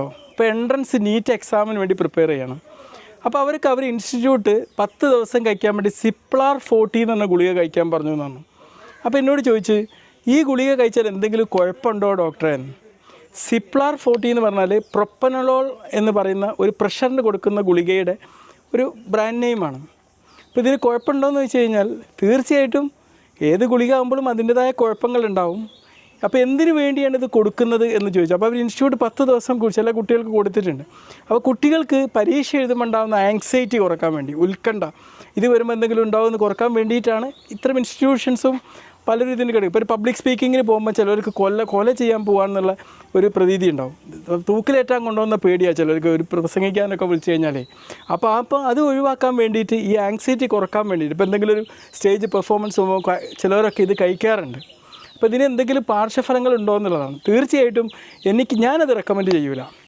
കേട്ടോ. ഇപ്പോൾ entrance NEET എക്സാമിന് വേണ്ടി പ്രിപ്പയർ ചെയ്യണം. അപ്പോൾ അവർക്ക് അവർ ഇൻസ്റ്റിറ്റ്യൂട്ട് പത്ത് ദിവസം കഴിക്കാൻ വേണ്ടി സിപ്ലാർ ഫോർട്ടി എന്ന ഗുളിക കഴിക്കാൻ പറഞ്ഞു എന്നാണ്. അപ്പോൾ എന്നോട് ചോദിച്ച് ഈ ഗുളിക കഴിച്ചാൽ എന്തെങ്കിലും കുഴപ്പമുണ്ടോ ഡോക്ടറെ സിപ്ലാർ ഫോർട്ടി എന്ന് പറഞ്ഞാൽ പ്രൊപ്പനലോൾ എന്ന് പറയുന്ന ഒരു പ്രഷറിന് കൊടുക്കുന്ന ഗുളികയുടെ ഒരു ബ്രാൻഡ് നെയിമാണ് അപ്പോൾ ഇതിന് കുഴപ്പമുണ്ടോയെന്ന് വെച്ച് കഴിഞ്ഞാൽ തീർച്ചയായിട്ടും ഏത് ഗുളിക ആകുമ്പോഴും അതിന്റെതായ കുഴപ്പങ്ങളുണ്ടാവും അപ്പോൾ എന്തിനു വേണ്ടിയാണ് ഇത് കൊടുക്കുന്നത് എന്ന് ചോദിച്ചു. അപ്പോൾ അവർ ഇൻസ്റ്റിറ്റ്യൂട്ട് പത്ത് ദിവസം ചില കുട്ടികൾക്ക് കൊടുത്തിട്ടുണ്ട്. അപ്പോൾ കുട്ടികൾക്ക് പരീക്ഷ എഴുതുമ്പോൾ ഉണ്ടാകുന്ന ആങ്സൈറ്റി കുറയ്ക്കാൻ വേണ്ടി ഉത്കണ്ഠ. ഇത് വരുമ്പോൾ എന്തെങ്കിലും ഉണ്ടാവുമെന്ന് കുറയ്ക്കാൻ വേണ്ടിയിട്ടാണ് ഇത്തരം ഇൻസ്റ്റിറ്റ്യൂഷൻസും പലരും ഇതിന് കിടക്കും ഇപ്പോൾ ഒരു പബ്ലിക് സ്പീക്കിങ്ങിന് പോകുമ്പോൾ ചിലർക്ക് കൊല്ല കൊല ചെയ്യാൻ പോകാമെന്നുള്ള ഒരു പ്രതീതി ഉണ്ടാവും. തൂക്കിലേറ്റാൻ കൊണ്ടുവന്ന പേടിയാണ് ചിലർക്ക് ഒരു പ്രസംഗിക്കാനൊക്കെ വിളിച്ചു കഴിഞ്ഞാലേ. അപ്പോൾ അപ്പോൾ അത് ഒഴിവാക്കാൻ വേണ്ടിയിട്ട് ഈ ആങ്സൈറ്റി കുറയ്ക്കാൻ വേണ്ടിയിട്ട് ഇപ്പോൾ എന്തെങ്കിലും ഒരു സ്റ്റേജ് പെർഫോമൻസ് ചിലവരൊക്കെ ഇത് കഴിക്കാറുണ്ട്. അപ്പോൾ ഇതിന് എന്തെങ്കിലും പാർശ്വഫലങ്ങൾ ഉണ്ടോ എന്നുള്ളതാണ്. തീർച്ചയായിട്ടും എനിക്ക് ഞാനത് റെക്കമെൻഡ് ചെയ്യൂല.